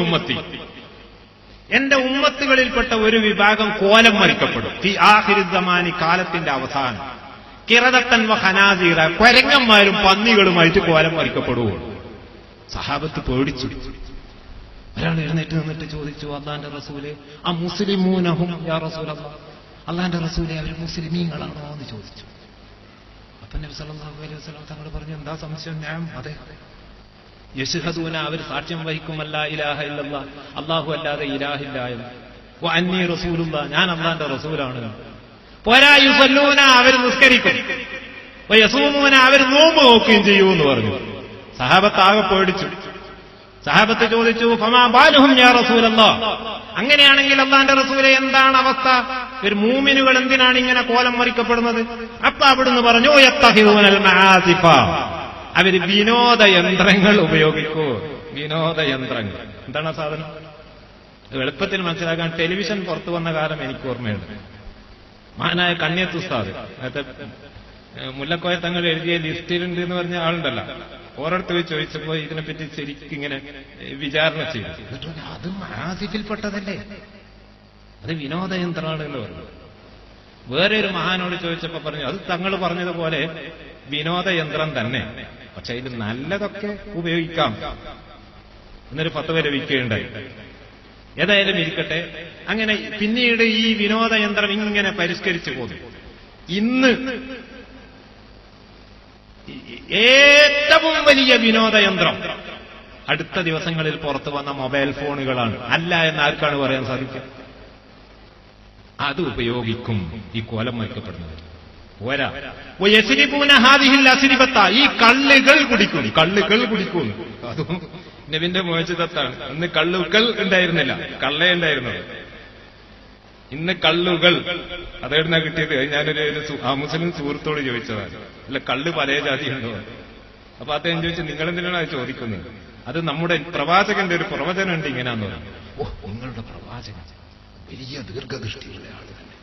ഉമ്മത്തി. എന്റെ ഉമ്മത്തുകളിൽപ്പെട്ട ഒരു വിഭാഗം കോലം മരിക്കപ്പെടും. ഈ ആഹിരുദ്ധമാനി കാലത്തിന്റെ അവസാനം. കിറതത്തൻ വ കൊരങ്ങന്മാരും പന്നികളുമായിട്ട് കോലം മരിക്കപ്പെടുകയുള്ളു സഹാബത്ത് പേടിച്ചു. ഒരാൾ എഴുന്നേറ്റ് നിന്നിട്ട് ചോദിച്ചു അള്ളാന്റെ റസൂലെ ആ മുസ്ലിമൂനഹും യാ അള്ളാന്റെ റസൂലെ അവർ മുസ്ലിമീങ്ങളാണോ? എന്ന് ചോദിച്ചു. അപ്പൊ നബി അലൈഹി വസല്ലം തങ്ങൾ പറഞ്ഞു എന്താ സംശയം? ഞാൻ അതെ. യശുഹദൂന അവർ സാക്ഷ്യം വഹിക്കുമല്ല ഇലാഹ ഇല്ലല്ല. അള്ളാഹു അല്ലാതെ ഇലാഹില്ല എന്ന്. വ അന്നി റസൂലുള്ള ഞാൻ അള്ളാന്റെ റസൂലാണ് പോരാ യുസല്ലൂന അവർ നിസ്കരിക്കും. യസൂമൂന അവർ നോമ്പ് നോക്കുകയും ചെയ്യൂ എന്ന് പറഞ്ഞു. സഹാബത്താകെ പേടിച്ചു. സഹാബത്ത് ചോദിച്ചു ഫമാ ബാലുഹും യാ റസൂലല്ലോ? അങ്ങനെയാണെങ്കിൽ അള്ളാന്റെ റസൂലെ എന്താണ് അവസ്ഥ? ഒരു മൂമിനുകൾ എന്തിനാണ് ഇങ്ങനെ കോലം മറിക്കപ്പെടുന്നത്? അപ്പൊ അവിടുന്ന് പറഞ്ഞു അവർ വിനോദയന്ത്രങ്ങൾ ഉപയോഗിക്കൂ. വിനോദയന്ത്രങ്ങൾ. എന്താണ് സാധനം? എളുപ്പത്തിൽ മനസ്സിലാക്കാൻ ടെലിവിഷൻ പുറത്തു വന്ന കാലം എനിക്ക് ഓർമ്മയുണ്ട്. മഹാനായ കണ്യത്ത് ഉസ്താദ് നേരത്തെ മുല്ലക്കോയ തങ്ങൾ എഴുതിയ ലിസ്റ്റിലുണ്ട് എന്ന് പറഞ്ഞ ആളുണ്ടല്ല. ഓരോരുത്തർ ചോദിച്ചപ്പോ ഇതിനെപ്പറ്റി ശരിക്കും ഇങ്ങനെ വിചാരണ ചെയ്തു. അത് ആസിഫിൽപ്പെട്ടതല്ലേ അത് വിനോദയന്ത്രമാണ് എന്ന് പറഞ്ഞു. വേറെ ഒരു മഹാനോട് ചോദിച്ചപ്പോ പറഞ്ഞു അത് തങ്ങൾ പറഞ്ഞതുപോലെ വിനോദയന്ത്രം തന്നെ. പക്ഷെ ഇത് നല്ലതൊക്കെ ഉപയോഗിക്കാം. എന്നൊരു പത്ത് വരെ വിൽക്കുകയുണ്ടായി. ഏതായാലും ഇരിക്കട്ടെ. അങ്ങനെ പിന്നീട് ഈ വിനോദയന്ത്രം ഇങ്ങനെ പരിഷ്കരിച്ചു പോകും ഇന്ന് ഏറ്റവും വലിയ വിനോദയന്ത്രം അടുത്ത ദിവസങ്ങളിൽ പുറത്തു വന്ന മൊബൈൽ ഫോണുകളാണ്. അല്ല എന്ന് ആർക്കാണ് പറയാൻ സാധിക്കുക? അത് ഉപയോഗിക്കും ഈ കോലം വയ്ക്കപ്പെടുന്നത് പോരാ. ഈ കള്ളുകൾ കുടിക്കും. കള്ളുകൾ കുടിക്കും. അതും നബിന്റെ മോചിതത്താണ്. അന്ന് കള്ളുകൾ ഉണ്ടായിരുന്നില്ല. കള്ളേ ഉണ്ടായിരുന്നത് ഇന്ന് കള്ളുകൾ. അതെവിടുന്ന കിട്ടിയത്? ഞാനൊരു ആ മുസ്ലിം സുഹൃത്തോട് ചോദിച്ചതാണ്. അല്ല കള്ള് പല ജാതി ഉണ്ടോ അപ്പൊ അദ്ദേഹം ചോദിച്ചു നിങ്ങൾ എന്തിനാണ് അത് ചോദിക്കുന്നത്? അത് നമ്മുടെ പ്രവാചകന്റെ ഒരു പ്രവചനം ഉണ്ട് പറഞ്ഞു. ഓ നിങ്ങളുടെ പ്രവാചകൻ. വലിയ ദീർഘദൃഷ്ടിയുള്ള ആൾ തന്നെ.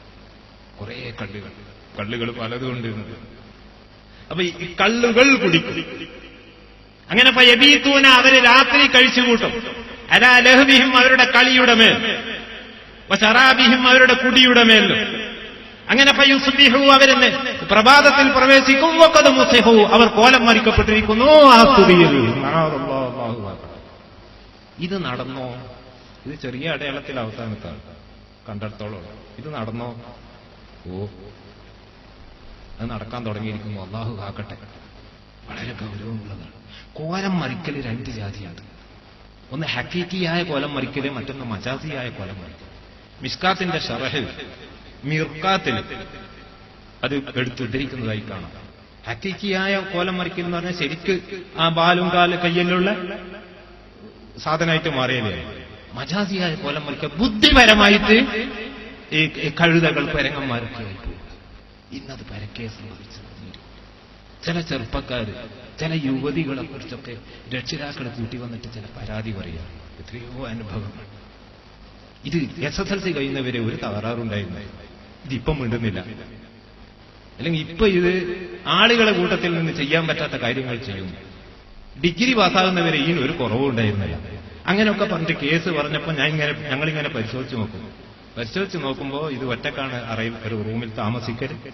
കുറെ കള്ളുകൾ. കള്ളുകൾ പലതും ഉണ്ട് അപ്പൊ ഈ കള്ളുകൾ കുടിക്കും. അങ്ങനെ യബീത്തൂന അവർ രാത്രി കഴിച്ചു കൂട്ടും. അലാ ലഹബിഹിം അവരുടെ കളിയുടെ മേൽ. അവരുടെ കുടിയുടെ മേലും അങ്ങനെ ഫയുസ്ബിഹു അവരെന്ന് പ്രഭാതത്തിൽ പ്രവേശിക്കും. ഒക്കെ മുസിഹു അവർ കോലം മറിക്കപ്പെട്ടിരിക്കുന്നു. ആ സ്തുതിയിൽ. ഇത് നടന്നോ? ഇത് ചെറിയ അടയാളത്തിൽ അവസാനത്താണ്. കണ്ടിടത്തോളം. ഇത് നടന്നോ? ഓ അത് നടക്കാൻ തുടങ്ങിയിരിക്കുന്നു. അള്ളാഹു കാക്കട്ടെ. വളരെ ഗൗരവമുള്ളതാണ്. കോലം മറിക്കൽ രണ്ട് ജാതിയാണ്. ഒന്ന് ഹക്കീക്കിയായ കോലം മറിക്കൽ മറ്റൊന്ന് മജാസിയായ കോലം മറിക്കൽ മിസ്കാത്തിന്റെ ഷറഹിൽ മിർക്കാത്തിൽ അത് എടുത്തുദ്ധരിക്കുന്നതായി കാണാം. ഹക്കീക്കിയായ കോലം മറിക്കൽ എന്ന് പറഞ്ഞാൽ ശരിക്ക് ആ ബാലും കാൽ കയ്യിലുള്ള സാധനമായിട്ട് മാറിയല്ലേ? മജാസിയായ കോലം മറിക്കൽ ബുദ്ധിപരമായിട്ട് ഈ കഴുതകൾ പരങ്ങന്മാരൊക്കെ പോകും ഇന്നത് പരക്കെ സംഭവിച്ചത് ചില ചെറുപ്പക്കാർ ചില യുവതികളെ കുറിച്ചൊക്കെ രക്ഷിതാക്കളെ കൂട്ടി വന്നിട്ട് ചില പരാതി പറയാം എത്രയോ അനുഭവങ്ങൾ ഇത് എസ് എസ് എൽ സി കഴിയുന്നവരെ ഒരു തകരാറുണ്ടായിരുന്നു. ഇതിപ്പം മിണ്ടുന്നില്ല. അല്ലെങ്കിൽ ഇപ്പൊ ഇത് ആളുകളെ കൂട്ടത്തിൽ നിന്ന് ചെയ്യാൻ പറ്റാത്ത കാര്യങ്ങൾ ചെയ്യുന്നു ഡിഗ്രി പാസ്സാകുന്നവരെ ഇതിന് ഒരു കുറവും ഉണ്ടായിരുന്നില്ല അങ്ങനെയൊക്കെ പറഞ്ഞിട്ട് കേസ് പറഞ്ഞപ്പോൾ ഞാൻ ഇങ്ങനെ ഞങ്ങളിങ്ങനെ പരിശോധിച്ച് നോക്കും പരിശോധിച്ച് നോക്കുമ്പോൾ ഇത് ഒറ്റക്കാണ് അറിയ ഒരു റൂമിൽ താമസിക്കരുത്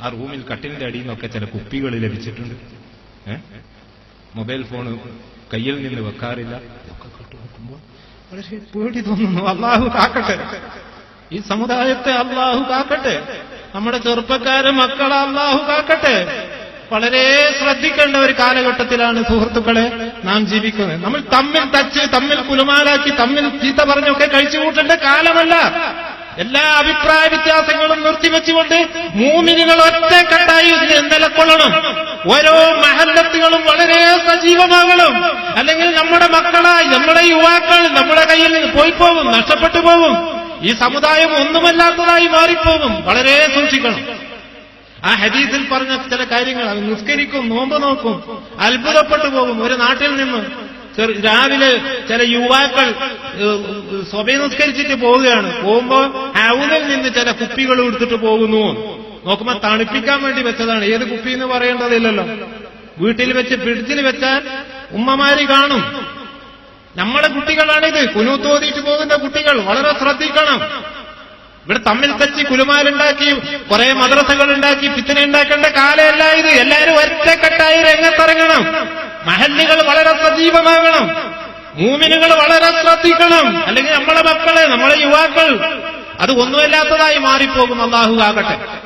ആ റൂമിൽ കട്ടിലിന്റെ അടിയിൽ നിന്നൊക്കെ ചില കുപ്പികൾ ലഭിച്ചിട്ടുണ്ട്? മൊബൈൽ ഫോൺ കയ്യിൽ നിന്ന് വെക്കാറില്ല. പേടി തോന്നുന്നു. അള്ളാഹു കാക്കട്ടെ. ഈ സമുദായത്തെ അള്ളാഹു കാക്കട്ടെ. നമ്മുടെ ചെറുപ്പക്കാരെ മക്കളെ അള്ളാഹു കാക്കട്ടെ. വളരെ ശ്രദ്ധിക്കേണ്ട ഒരു കാലഘട്ടത്തിലാണ് സുഹൃത്തുക്കളെ നാം ജീവിക്കുന്നത്. നമ്മൾ തമ്മിൽ തച്ച് തമ്മിൽ കുലുമാലാക്കി തമ്മിൽ ചീത്ത പറഞ്ഞൊക്കെ കഴിച്ചു കൂട്ടേണ്ട കാലമല്ല. എല്ലാ അഭിപ്രായ വ്യത്യാസങ്ങളും നിർത്തിവെച്ചുകൊണ്ട് മൂമിനുകൾ ഒറ്റക്കെട്ടായി നിലക്കൊള്ളണം ഓരോ മഹല്ലത്തുകളും വളരെ സജീവമാകണം. അല്ലെങ്കിൽ നമ്മുടെ മക്കളായി നമ്മുടെ യുവാക്കൾ നമ്മുടെ കയ്യിൽ പോയി പോകും നഷ്ടപ്പെട്ടു പോകും. ഈ സമുദായം ഒന്നുമല്ലാത്തതായി മാറിപ്പോകും. വളരെ സൂക്ഷിക്കണം. ആ ഹദീസിൽ പറഞ്ഞ ചില കാര്യങ്ങൾ അത് നിസ്കരിക്കും നോമ്പ് നോക്കും അത്ഭുതപ്പെട്ടു പോകും. ഒരു നാട്ടിൽ നിന്ന് രാവിലെ ചില യുവാക്കൾ സ്വഭയ സ്വഭ നിസ്കരിച്ചിട്ട് പോവുകയാണ്. പോകുമ്പോ ഹൗനിൽ നിന്ന് ചില കുപ്പികൾ എടുത്തിട്ട് പോകുന്നു. നോക്കുമ്പോ തണുപ്പിക്കാൻ വേണ്ടി വെച്ചതാണ്. ഏത് കുപ്പി എന്ന് പറയേണ്ടതില്ലല്ലോ. വീട്ടിൽ വെച്ച് ഫ്രിഡ്ജിൽ വെച്ചാൽ ഉമ്മമാര് കാണും. നമ്മുടെ കുട്ടികളാണിത്. കുനൂത്തോതിയിട്ട് പോകുന്ന കുട്ടികൾ വളരെ ശ്രദ്ധിക്കണം. ഇവിടെ തമ്മിൽ തച്ച് കുലുമാലുണ്ടാക്കി കുറെ മദ്രസകൾ ഉണ്ടാക്കി പിത്തിന ഉണ്ടാക്കേണ്ട കാലമല്ല ഇത്. എല്ലാവരും ഒറ്റക്കെട്ടായി രംഗത്തിറങ്ങണം. മഹല്ലുകൾ വളരെ സജീവമാകണം. മൂമിനുകൾ വളരെ ശ്രദ്ധിക്കണം. അല്ലെങ്കിൽ നമ്മളെ മക്കളെ നമ്മളെ യുവാക്കൾ അത് ഒന്നുമല്ലാത്തതായി മാറിപ്പോകും. അള്ളാഹു ആകട്ടെ.